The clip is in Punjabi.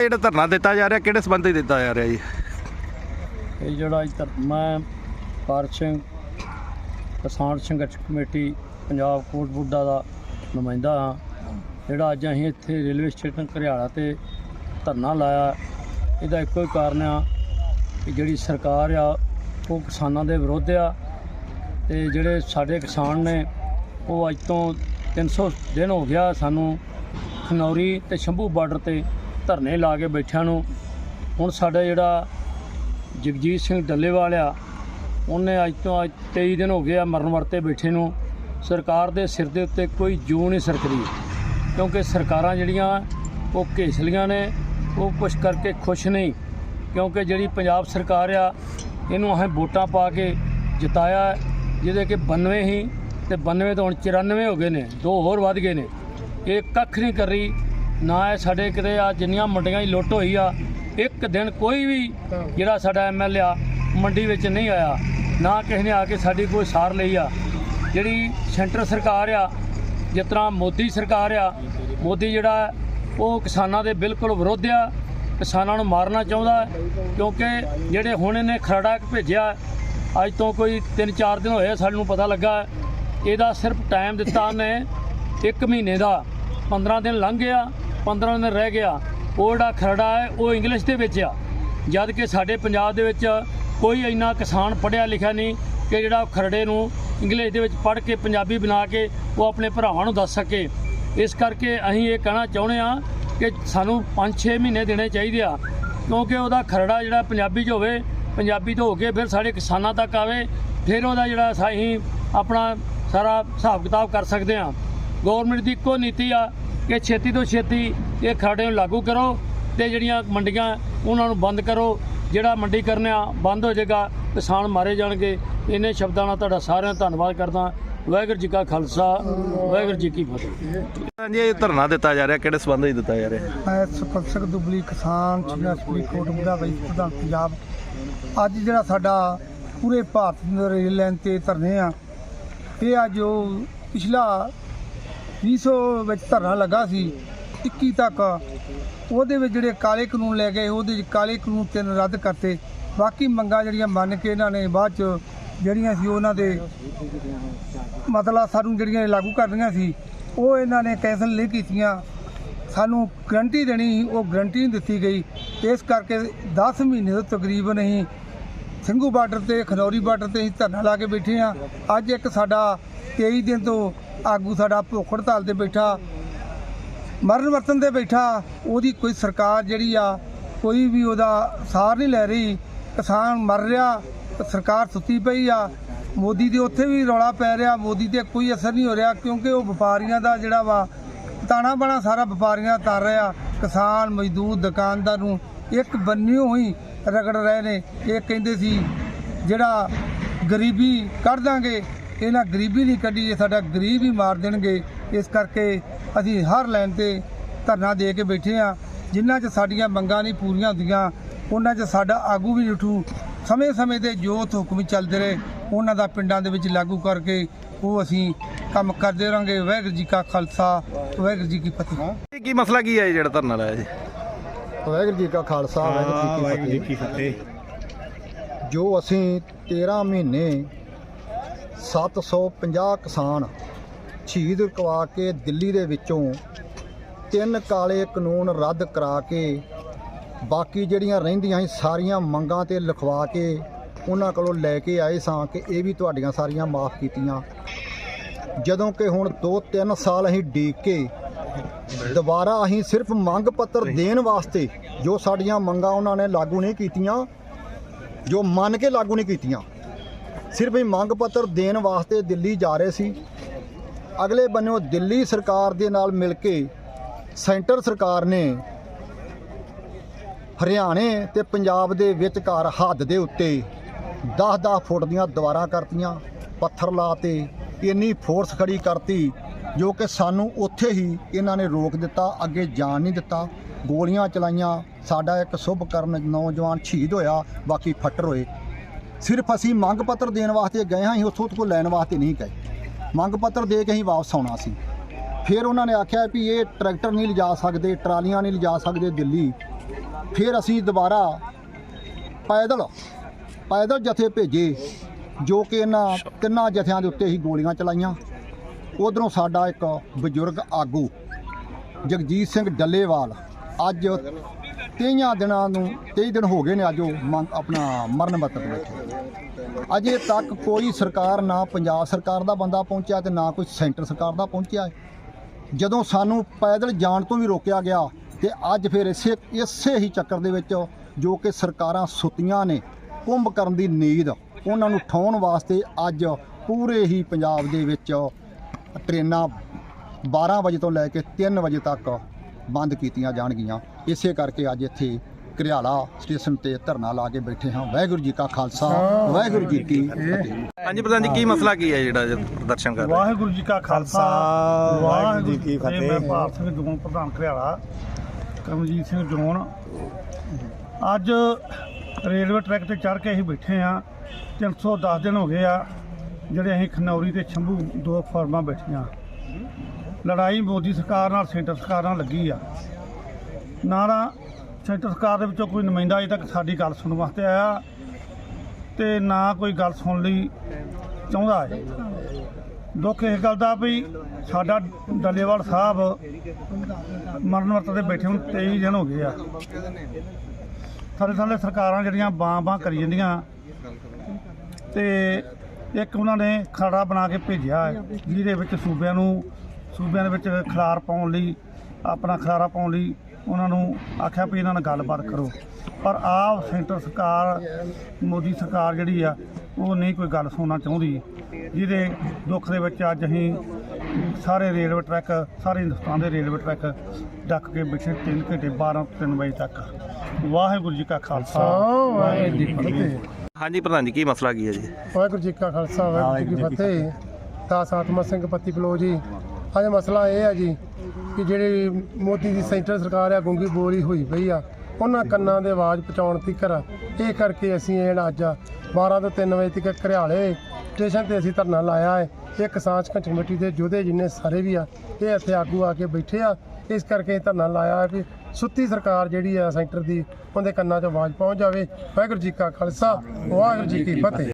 ਜਿਹੜਾ ਧਰਨਾ ਦਿੱਤਾ ਜਾ ਰਿਹਾ, ਕਿਹੜੇ ਸੰਬੰਧੀ ਦਿੱਤਾ ਜਾ ਰਿਹਾ ਜੀ? ਇਹ ਜਿਹੜਾ ਅੱਜ ਤੱਕ ਮੈਂ ਭਾਰਤ ਸਿੰਘ, ਕਿਸਾਨ ਸੰਘਰਸ਼ ਕਮੇਟੀ, ਪੰਜਾਬ ਕੋਟਬੁੱਡਾ ਦਾ ਨੁਮਾਇੰਦਾ ਹਾਂ। ਜਿਹੜਾ ਅੱਜ ਅਸੀਂ ਇੱਥੇ ਰੇਲਵੇ ਸਟੇਸ਼ਨ ਘਰਿਆਲਾ ਤੇ ਧਰਨਾ ਲਾਇਆ, ਇਹਦਾ ਇੱਕੋ ਹੀ ਕਾਰਨ ਆ ਕਿ ਜਿਹੜੀ ਸਰਕਾਰ ਆ, ਉਹ ਕਿਸਾਨਾਂ ਦੇ ਵਿਰੁੱਧ ਆ ਤੇ ਜਿਹੜੇ ਸਾਡੇ ਕਿਸਾਨ ਨੇ, ਉਹ ਅੱਜ ਤੋਂ 300 ਦਿਨ ਹੋ ਗਿਆ ਸਾਨੂੰ ਖਨੌਰੀ ਤੇ ਸ਼ੰਭੂ ਬਾਰਡਰ ਤੇ ਧਰਨੇ ਲਾ ਕੇ ਬੈਠਿਆਂ ਨੂੰ, ਹੁਣ ਸਾਡਾ ਜਿਹੜਾ ਜਗਜੀਤ ਸਿੰਘ ਡੱਲੇਵਾਲ ਆ, ਉਹਨੇ ਅੱਜ ਤੋਂ ਅੱਜ 23 ਦਿਨ ਹੋ ਗਏ ਆ ਮਰਨ ਵਰਤੇ ਬੈਠੇ ਨੂੰ, ਸਰਕਾਰ ਦੇ ਸਿਰ ਦੇ ਉੱਤੇ ਕੋਈ ਜੂ ਨਹੀਂ ਸਰਕਦੀ, ਕਿਉਂਕਿ ਸਰਕਾਰਾਂ ਜਿਹੜੀਆਂ, ਉਹ ਘੇਸਲੀਆਂ ਨੇ, ਉਹ ਕੁਛ ਕਰਕੇ ਖੁਸ਼ ਨਹੀਂ, ਕਿਉਂਕਿ ਜਿਹੜੀ ਪੰਜਾਬ ਸਰਕਾਰ ਆ, ਇਹਨੂੰ ਅਸੀਂ ਵੋਟਾਂ ਪਾ ਕੇ ਜਿਤਾਇਆ, ਜਿਹਦੇ ਕਿ 92 ਹੀ, ਤੇ 92 ਤੋਂ ਹੁਣ 94 ਹੋ ਗਏ ਨੇ, ਦੋ ਹੋਰ ਵੱਧ ਗਏ ਨੇ, ਇਹ ਕੱਖ ਨਹੀਂ ਕਰ ਰਹੀ ਨਾ ਇਹ ਸਾਡੇ ਕਿਤੇ ਆ ਜਿੰਨੀਆਂ ਮੰਡੀਆਂ 'ਚ ਲੁੱਟ ਹੋਈ ਆ, ਇੱਕ ਦਿਨ ਕੋਈ ਵੀ ਜਿਹੜਾ ਸਾਡਾ ਐਮਐਲਏ ਆ, ਮੰਡੀ ਵਿੱਚ ਨਹੀਂ ਆਇਆ। ਨਾ ਕਿਸੇ ਨੇ ਆ ਕੇ ਸਾਡੀ ਕੋਈ ਸਾਰ ਲਈ ਆ। ਜਿਹੜੀ ਸੈਂਟਰ ਸਰਕਾਰ ਆ, ਜਿਸ ਤਰ੍ਹਾਂ ਮੋਦੀ ਸਰਕਾਰ ਆ, ਮੋਦੀ ਜਿਹੜਾ ਉਹ ਕਿਸਾਨਾਂ ਦੇ ਬਿਲਕੁਲ ਵਿਰੋਧ ਆ, ਕਿਸਾਨਾਂ ਨੂੰ ਮਾਰਨਾ ਚਾਹੁੰਦਾ, ਕਿਉਂਕਿ ਜਿਹੜੇ ਹੁਣ ਇਹਨੇ ਖਰੜਾ ਭੇਜਿਆ, ਅੱਜ ਤੋਂ ਕੋਈ 3-4 ਦਿਨ ਹੋਏ ਸਾਨੂੰ ਪਤਾ ਲੱਗਾ, ਇਹਦਾ ਸਿਰਫ ਟਾਈਮ ਦਿੱਤਾ ਉਹਨੇ 1 ਮਹੀਨੇ ਦਾ 15 ਦਿਨ ਲੰਘ ਗਿਆ। 15 ਦਿਨ ਰਹਿ ਗਿਆ, ਉਹ ਜਿਹੜਾ ਖਰੜਾ ਹੈ, ਉਹ ਇੰਗਲਿਸ਼ ਦੇ ਵਿੱਚ ਆ। ਜਦ ਕਿ ਸਾਡੇ ਪੰਜਾਬ ਦੇ ਵਿੱਚ ਕੋਈ ਇੰਨਾ ਕਿਸਾਨ ਪੜ੍ਹਿਆ ਲਿਖਿਆ ਨਹੀਂ ਕਿ ਜਿਹੜਾ ਉਹ ਖਰੜੇ ਨੂੰ ਇੰਗਲਿਸ਼ ਦੇ ਵਿੱਚ ਪੜ੍ਹ ਕੇ ਪੰਜਾਬੀ ਬਣਾ ਕੇ ਉਹ ਆਪਣੇ ਭਰਾਵਾਂ ਨੂੰ ਦੱਸ ਸਕੇ। ਇਸ ਕਰਕੇ ਅਸੀਂ ਇਹ ਕਹਿਣਾ ਚਾਹੁੰਦੇ ਆ ਕਿ ਸਾਨੂੰ 5-6 ਮਹੀਨੇ ਦੇਣੇ ਚਾਹੀਦੇ ਆ, ਕਿਉਂਕਿ ਉਹਦਾ ਖਰੜਾ ਜਿਹੜਾ ਪੰਜਾਬੀ 'ਚ ਹੋਵੇ, ਪੰਜਾਬੀ ਤੋਂ ਹੋ ਕੇ ਫਿਰ ਸਾਡੇ ਕਿਸਾਨਾਂ ਤੱਕ ਆਵੇ, ਫਿਰ ਉਹਦਾ ਜਿਹੜਾ ਅਸੀਂ ਆਪਣਾ ਸਾਰਾ ਹਿਸਾਬ ਕਿਤਾਬ ਕਰ ਸਕਦੇ ਆ ਗਵਰਨਮੈਂਟ ਦੀ ਇੱਕੋ ਨੀਤੀ ਆ ਕਿ ਛੇਤੀ ਤੋਂ ਛੇਤੀ ਇਹ ਖਰੜੇ ਨੂੰ ਲਾਗੂ ਕਰੋ ਤੇ ਜਿਹੜੀਆਂ ਮੰਡੀਆਂ ਉਹਨਾਂ ਨੂੰ ਬੰਦ ਕਰੋ। ਜਿਹੜਾ ਮੰਡੀ ਕਰਨਾ ਬੰਦ ਹੋ ਜਾਏਗਾ ਕਿਸਾਨ ਮਾਰੇ ਜਾਣਗੇ। ਇੰਨੇ ਸ਼ਬਦਾਂ ਨਾਲ ਤੁਹਾਡਾ ਸਾਰਿਆਂ ਦਾ ਧੰਨਵਾਦ ਕਰਦਾ। ਵਾਹਿਗੁਰੂ ਜੀ ਕਾ ਖਾਲਸਾ ਵਾਹਿਗੁਰੂ ਜੀ ਕੀ ਫਤਿਹ। ਹਾਂਜੀ ਇਹ ਧਰਨਾ ਦਿੱਤਾ ਜਾ ਰਿਹਾ ਕਿਹੜੇ ਸੰਬੰਧੀ ਦਿੱਤਾ ਜਾ ਰਿਹਾ? ਮੈਂ ਸੁਪਰਸਕ ਦੁਬਲੀ ਕਿਸਾਨ ਸੰਘਰਸ਼ੀ ਕੋਟਬੁੱਢਾ ਵਾਈਸ ਪ੍ਰਧਾਨ ਪੰਜਾਬ। ਅੱਜ ਜਿਹੜਾ ਸਾਡਾ ਪੂਰੇ ਭਾਰਤ ਦੇ ਰੇਲ ਲਾਈਨ ਤੇ ਧਰਨੇ ਆ ਇਹ ਆ ਜੋ ਪਿਛਲਾ 2000 ਵਿੱਚ ਧਰਨਾ ਲੱਗਾ ਸੀ 21 ਤੱਕ। ਉਹਦੇ ਵਿੱਚ ਜਿਹੜੇ ਕਾਲੇ ਕਾਨੂੰਨ ਲੈ ਗਏ, ਉਹਦੇ ਵਿੱਚ ਕਾਲੇ ਕਾਨੂੰਨ ਤਿੰਨ ਰੱਦ ਕਰਤੇ। ਬਾਕੀ ਮੰਗਾਂ ਜਿਹੜੀਆਂ ਮੰਨ ਕੇ ਇਹਨਾਂ ਨੇ ਬਾਅਦ ਚ ਜਿਹੜੀਆਂ ਸੀ ਉਹਨਾਂ ਦੇ ਮਤਲਬ ਸਾਨੂੰ ਜਿਹੜੀਆਂ ਲਾਗੂ ਕਰਨੀਆਂ ਸੀ, ਉਹ ਇਹਨਾਂ ਨੇ ਕੈਂਸਲ ਨਹੀਂ ਕੀਤੀਆਂ। ਸਾਨੂੰ ਗਰੰਟੀ ਦੇਣੀ ਸੀ, ਉਹ ਗਰੰਟੀ ਨਹੀਂ ਦਿੱਤੀ ਗਈ। ਇਸ ਕਰਕੇ 10 ਮਹੀਨੇ ਤੋਂ ਤਕਰੀਬਨ ਅਸੀਂ ਸਿੰਘੂ ਬਾਰਡਰ ਤੇ, ਖਨੌਰੀ ਬਾਰਡਰ ਤੇ ਅਸੀਂ ਧਰਨਾ ਲਾ ਕੇ ਬੈਠੇ ਆ ਅੱਜ ਇੱਕ ਸਾਡਾ 23 ਦਿਨ ਤੋਂ ਆਗੂ ਸਾਡਾ ਭੁੱਖ ਹੜਤਾਲ ਤੇ ਬੈਠਾ, ਮਰਨ ਵਰਤਨ ਤੇ ਬੈਠਾ, ਉਹਦੀ ਕੋਈ ਸਰਕਾਰ ਜਿਹੜੀ ਆ, ਕੋਈ ਵੀ ਉਹਦਾ ਸਾਰ ਨਹੀਂ ਲੈ ਰਹੀ। ਕਿਸਾਨ ਮਰ ਰਿਹਾ, ਸਰਕਾਰ ਸੁੱਤੀ ਪਈ ਆ। ਮੋਦੀ ਦੇ ਉੱਥੇ ਵੀ ਰੌਲਾ ਪੈ ਰਿਹਾ, ਮੋਦੀ ਤੇ ਕੋਈ ਅਸਰ ਨਹੀਂ ਹੋ ਰਿਹਾ ਕਿਉਂਕਿ ਉਹ ਵਪਾਰੀਆਂ ਦਾ ਜਿਹੜਾ ਵਾ, ਤਾਣਾ ਬਾਣਾ ਸਾਰਾ ਵਪਾਰੀਆਂ ਤਰ ਰਿਹਾ। ਕਿਸਾਨ, ਮਜ਼ਦੂਰ, ਦੁਕਾਨਦਾਰ ਨੂੰ ਇੱਕ ਬੰਨਿਓ ਹੀ ਰਗੜ ਰਹੇ ਨੇ। ਇਹ ਕਹਿੰਦੇ ਸੀ, ਜਿਹੜਾ ਗਰੀਬੀ ਕੱਢ ਦਾਂਗੇ ਇਹਨਾਂ ਗਰੀਬੀ ਨਹੀਂ ਕੱਢੀ ਜੇ ਸਾਡਾ ਗਰੀਬ ਹੀ ਮਾਰ ਦੇਣਗੇ ਇਸ ਕਰਕੇ ਅਸੀਂ ਹਰ ਲਾਈਨ ਤੇ ਧਰਨਾ ਦੇ ਕੇ ਬੈਠੇ ਆ ਜਿਨ੍ਹਾਂ 'ਚ ਸਾਡੀਆਂ ਮੰਗਾਂ ਨਹੀਂ ਪੂਰੀਆਂ ਹੁੰਦੀਆਂ ਉਹਨਾਂ 'ਚ ਸਾਡਾ ਆਗੂ ਵੀ ਉਠੂ। ਸਮੇਂ-ਸਮੇਂ ਤੇ ਜੋ ਹੁਕਮ ਚੱਲਦੇ ਰਹੇ ਉਹਨਾਂ ਦਾ ਪਿੰਡਾਂ ਦੇ ਵਿੱਚ ਲਾਗੂ ਕਰਕੇ ਉਹ ਅਸੀਂ ਕੰਮ ਕਰਦੇ ਰਹਾਂਗੇ। ਵਾਹਿਗੁਰੂ ਜੀ ਕਾ ਖਾਲਸਾ ਵਾਹਿਗੁਰੂ ਜੀ ਕੀ ਫਤਿਹ। ਇਹ ਕੀ ਮਸਲਾ ਕੀ ਹੈ ਜਿਹੜਾ ਧਰਨਾ ਲਾਇਆ ਜੀ? ਵਾਹਿਗੁਰੂ ਜੀ ਕਾ ਖਾਲਸਾ ਵਾਹਿਗੁਰੂ ਜੀ ਕੀ ਫਤਿਹ। ਜੋ ਅਸੀਂ 13 ਮਹੀਨੇ 750 ਕਿਸਾਨ ਸ਼ਹੀਦ ਕਰਵਾ ਕੇ ਦਿੱਲੀ ਦੇ ਵਿੱਚੋਂ ਤਿੰਨ ਕਾਲੇ ਕਾਨੂੰਨ ਰੱਦ ਕਰਾ ਕੇ ਬਾਕੀ ਜਿਹੜੀਆਂ ਰਹਿੰਦੀਆਂ ਸੀ ਸਾਰੀਆਂ ਮੰਗਾਂ ਤੇ ਲਿਖਵਾ ਕੇ ਉਹਨਾਂ ਕੋਲੋਂ ਲੈ ਕੇ ਆਏ ਸਾਂ ਕਿ ਇਹ ਵੀ ਤੁਹਾਡੀਆਂ ਸਾਰੀਆਂ ਮਾਫ ਕੀਤੀਆਂ। ਜਦੋਂ ਕਿ ਹੁਣ 2-3 ਸਾਲ ਅਸੀਂ ਡੀਕ ਕੇ ਦੁਬਾਰਾ ਅਸੀਂ ਸਿਰਫ ਮੰਗ ਪੱਤਰ ਦੇਣ ਵਾਸਤੇ ਜੋ ਸਾਡੀਆਂ ਮੰਗਾਂ ਉਹਨਾਂ ਨੇ ਲਾਗੂ ਨਹੀਂ ਕੀਤੀਆਂ ਜੋ ਮੰਨ ਕੇ ਲਾਗੂ ਨਹੀਂ ਕੀਤੀਆਂ ਸਿਰਫ ਇਹ ਮੰਗ ਪੱਤਰ ਦੇਣ ਵਾਸਤੇ ਦਿੱਲੀ ਜਾ ਰਹੇ ਸੀ। ਅਗਲੇ ਬੰਨਿਓ ਦਿੱਲੀ ਸਰਕਾਰ ਦੇ ਨਾਲ ਮਿਲ ਕੇ ਸੈਂਟਰ ਸਰਕਾਰ ਨੇ ਹਰਿਆਣੇ ਤੇ ਪੰਜਾਬ ਦੇ ਵਿਚਕਾਰ ਹੱਦ ਦੇ ਉੱਤੇ 10-10 ਫੁੱਟ ਦੀਆਂ ਦੀਵਾਰਾਂ ਕਰਤੀਆਂ, ਪੱਥਰ ਲਾਤੇ, ਇੰਨੀ ਫੋਰਸ ਖੜੀ ਕਰਤੀ ਜੋ ਕਿ ਸਾਨੂੰ ਉੱਥੇ ਹੀ ਇਹਨਾਂ ਨੇ ਰੋਕ ਦਿੱਤਾ, ਅੱਗੇ ਜਾਣ ਨਹੀਂ ਦਿੱਤਾ। ਗੋਲੀਆਂ ਚਲਾਈਆਂ, ਸਾਡਾ ਇੱਕ ਸ਼ੁਭ ਕਰਨ ਨੌਜਵਾਨ ਸ਼ਹੀਦ ਹੋਇਆ, ਬਾਕੀ ਫੱਟਰ ਹੋਏ। ਸਿਰਫ ਅਸੀਂ ਮੰਗ ਪੱਤਰ ਦੇਣ ਵਾਸਤੇ ਗਏ ਹਾਂ, ਅਸੀਂ ਉੱਥੋਂ ਤੋਂ ਲੈਣ ਵਾਸਤੇ ਨਹੀਂ ਗਏ। ਮੰਗ ਪੱਤਰ ਦੇ ਕੇ ਅਸੀਂ ਵਾਪਸ ਆਉਣਾ ਸੀ। ਫਿਰ ਉਹਨਾਂ ਨੇ ਆਖਿਆ ਵੀ ਇਹ ਟਰੈਕਟਰ ਨਹੀਂ ਲਿਜਾ ਸਕਦੇ, ਟਰਾਲੀਆਂ ਨਹੀਂ ਲਿਜਾ ਸਕਦੇ ਦਿੱਲੀ। ਫਿਰ ਅਸੀਂ ਦੁਬਾਰਾ ਪੈਦਲ ਪੈਦਲ ਜਥੇ ਭੇਜੇ, ਜੋ ਕਿ ਇਹਨਾਂ ਤਿੰਨਾਂ ਜਥਿਆਂ ਦੇ ਉੱਤੇ ਹੀ ਗੋਲੀਆਂ ਚਲਾਈਆਂ। ਉਧਰੋਂ ਸਾਡਾ ਇੱਕ ਬਜ਼ੁਰਗ ਆਗੂ, ਜਗਜੀਤ ਸਿੰਘ ਡੱਲੇਵਾਲ, ਅੱਜ ਤੇਈਆਂ ਦਿਨਾਂ ਨੂੰ 23 ਦਿਨ ਹੋ ਗਏ ਨੇ ਅੱਜ ਉਹ ਮੰਗ- ਆਪਣਾ ਮਰਨ ਮੱਤਕ ਬੈਠੇ ਅਜੇ ਤੱਕ ਕੋਈ ਸਰਕਾਰ ਨਾ ਪੰਜਾਬ ਸਰਕਾਰ ਦਾ ਬੰਦਾ ਪਹੁੰਚਿਆ ਤੇ ਨਾ ਕੋਈ ਸੈਂਟਰ ਸਰਕਾਰ ਦਾ ਪਹੁੰਚਿਆ ਜਦੋਂ ਸਾਨੂੰ ਪੈਦਲ ਜਾਣ ਤੋਂ ਵੀ ਰੋਕਿਆ ਗਿਆ ਤੇ ਅੱਜ ਫਿਰ ਇਸੇ ਇਸੇ ਹੀ ਚੱਕਰ ਦੇ ਵਿੱਚ ਜੋ ਕਿ ਸਰਕਾਰਾਂ ਸੁੱਤੀਆਂ ਨੇ, ਕੁੰਭ ਕਰਨ ਦੀ ਨੀਂਦ ਉਹਨਾਂ ਨੂੰ ਠਾਉਣ ਵਾਸਤੇ ਅੱਜ ਪੂਰੇ ਹੀ ਪੰਜਾਬ ਦੇ ਵਿੱਚ ਟ੍ਰੇਨਾਂ 12 ਵਜੇ ਤੋਂ ਲੈ ਕੇ 3 ਵਜੇ ਤੱਕ ਬੰਦ ਕੀਤੀਆਂ ਜਾਣਗੀਆਂ। ਇਸੇ ਕਰਕੇ ਅੱਜ ਇੱਥੇ ਘਰਿਆਲਾ ਸਟੇਸ਼ਨ ਤੇ ਧਰਨਾ ਲਾ ਕੇ ਬੈਠੇ ਹਾਂ। ਵਾਹਿਗੁਰੂ ਜੀ ਕਾ ਖਾਲਸਾ ਵਾਹਿਗੁਰੂ ਜੀ ਕੀ ਫਤਿਹ। ਹਾਂਜੀ ਪ੍ਰਧਾਨ ਜੀ ਕੀ ਮਸਲਾ ਕੀ ਹੈ ਜਿਹੜਾ ਪ੍ਰਦਰਸ਼ਨ ਕਰ ਰਹੇ? ਵਾਹਿਗੁਰੂ ਜੀ ਕਾ ਖਾਲਸਾ ਵਾਹਿਗੁਰੂ ਜੀ ਕੀ ਫਤਿਹ। ਮੈਂ ਭਾਰਤ ਸਿੰਘ ਜੋਨ ਪ੍ਰਧਾਨ ਘਰਿਆਲਾ ਕਰਮਜੀਤ ਸਿੰਘ ਜੋਨ ਅੱਜ ਰੇਲਵੇ ਟਰੈਕ ਤੇ ਚੜ੍ਹ ਕੇ ਅਸੀਂ ਬੈਠੇ ਆ 310 ਦਿਨ ਹੋ ਗਏ ਆ ਜਿਹੜੇ ਅਸੀਂ ਖਨੌਰੀ ਤੇ ਸ਼ੰਭੂ ਦੋ ਫਾਰਮਾਂ ਬੈਠੀਆਂ। ਲੜਾਈ ਮੋਦੀ ਸਰਕਾਰ ਨਾਲ ਸੈਂਟਰ ਸਰਕਾਰ ਨਾਲ ਲੱਗੀ ਆ। ਨਾ ਨਾ ਸੈਂਟਰ ਸਰਕਾਰ ਦੇ ਵਿੱਚੋਂ ਕੋਈ ਨੁਮਾਇੰਦਾ ਅਜੇ ਤੱਕ ਸਾਡੀ ਗੱਲ ਸੁਣਨ ਵਾਸਤੇ ਆਇਆ ਤੇ ਨਾ ਕੋਈ ਗੱਲ ਸੁਣ ਲਈ ਚਾਹੁੰਦਾ ਹੈ। ਦੁੱਖ ਇਸ ਗੱਲ ਦਾ ਵੀ ਸਾਡਾ ਡੱਲੇਵਾਲ ਸਾਹਿਬ ਮਰਨ ਵਰਤ 'ਤੇ ਬੈਠੇ ਹੁਣ 23 ਦਿਨ ਹੋ ਗਏ ਆ। ਥਾਲੇ ਥਾਲੇ ਸਰਕਾਰਾਂ ਜਿਹੜੀਆਂ ਬਾਂ ਬਾਂ ਕਰੀ ਜਾਂਦੀਆਂ ਤੇ ਇੱਕ ਉਹਨਾਂ ਨੇ ਖਰੜਾ ਬਣਾ ਕੇ ਭੇਜਿਆ ਹੈ, ਜਿਹਦੇ ਵਿੱਚ ਸੂਬਿਆਂ ਨੂੰ ਸੂਬਿਆਂ ਦੇ ਵਿੱਚ ਖਲਾਰ ਪਾਉਣ ਲਈ ਆਪਣਾ ਖਲਾਰਾ ਪਾਉਣ ਲਈ ਉਹਨਾਂ ਨੂੰ ਆਖਿਆ ਵੀ ਇਹਨਾਂ ਨਾਲ ਗੱਲਬਾਤ ਕਰੋ। ਪਰ ਆਪ ਸੈਂਟਰ ਸਰਕਾਰ ਮੋਦੀ ਸਰਕਾਰ ਜਿਹੜੀ ਆ ਉਹ ਨਹੀਂ ਕੋਈ ਗੱਲ ਸੁਣਨਾ ਚਾਹੁੰਦੀ। ਜਿਹਦੇ ਦੁੱਖ ਦੇ ਵਿੱਚ ਅੱਜ ਅਸੀਂ ਸਾਰੇ ਰੇਲਵੇ ਟਰੈਕ ਸਾਰੇ ਹਿੰਦੁਸਤਾਨ ਦੇ ਰੇਲਵੇ ਟਰੈਕ ਡੱਕ ਕੇ ਬੈਠੇ 3 ਘੰਟੇ 12 ਤੋਂ 3 ਵਜੇ ਤੱਕ। ਵਾਹਿਗੁਰੂ ਜੀ ਕਾ ਖਾਲਸਾ। ਵਾਹਿਗੁਰੂ ਜੀ ਕੀ ਫਤਿਹ। ਹਾਂਜੀ ਪ੍ਰਧਾਨ ਜੀ ਕੀ ਮਸਲਾ ਕੀ ਹੈ ਜੀ? ਵਾਹਿਗੁਰੂ ਜੀ ਕਾ ਖਾਲਸਾ ਵਾਹਿਗੁਰੂ ਜੀ ਕੀ ਫਤਿਹ। ਦਾਸ ਆਤਮਾ ਸਿੰਘ ਪੱਤੀ ਬਲੋ ਜੀ। ਅੱਜ ਮਸਲਾ ਇਹ ਹੈ ਜੀ ਕਿ ਜਿਹੜੀ ਮੋਦੀ ਦੀ ਸੈਂਟਰ ਸਰਕਾਰ ਆ, ਗੁੰਗੀ ਬੋਲੀ ਹੋਈ ਪਈ ਆ, ਉਹਨਾਂ ਕੰਨਾਂ ਦੇ ਆਵਾਜ਼ ਪਹੁੰਚਾਉਣ ਤੀਕਰ ਇਹ ਕਰਕੇ ਅਸੀਂ ਜਿਹੜਾ ਅੱਜ 12 ਤੋਂ 3 ਵਜੇ ਤੱਕ ਘਰਿਆਲੇ ਸਟੇਸ਼ਨ ਤੇ ਅਸੀਂ ਧਰਨਾ ਲਾਇਆ ਹੈ। ਇਹ ਕਿਸਾਨ ਸੰਘ ਕਮੇਟੀ ਦੇ ਯੋਧੇ ਜਿੰਨੇ ਸਾਰੇ ਵੀ ਆ, ਇਹ ਇੱਥੇ ਆਗੂ ਆ ਕੇ ਬੈਠੇ ਆ। ਇਸ ਕਰਕੇ ਇਹ ਧਰਨਾ ਲਾਇਆ ਹੈ ਵੀ ਸੁੱਤੀ ਸਰਕਾਰ ਜਿਹੜੀ ਆ ਸੈਂਟਰ ਦੀ, ਉਹਦੇ ਕੰਨਾਂ 'ਚ ਆਵਾਜ਼ ਪਹੁੰਚ ਜਾਵੇ। ਵਾਹਿਗੁਰੂ ਜੀ ਕਾ ਖਾਲਸਾ, ਵਾਹਿਗੁਰੂ ਜੀ ਕੀ ਫਤਿਹ।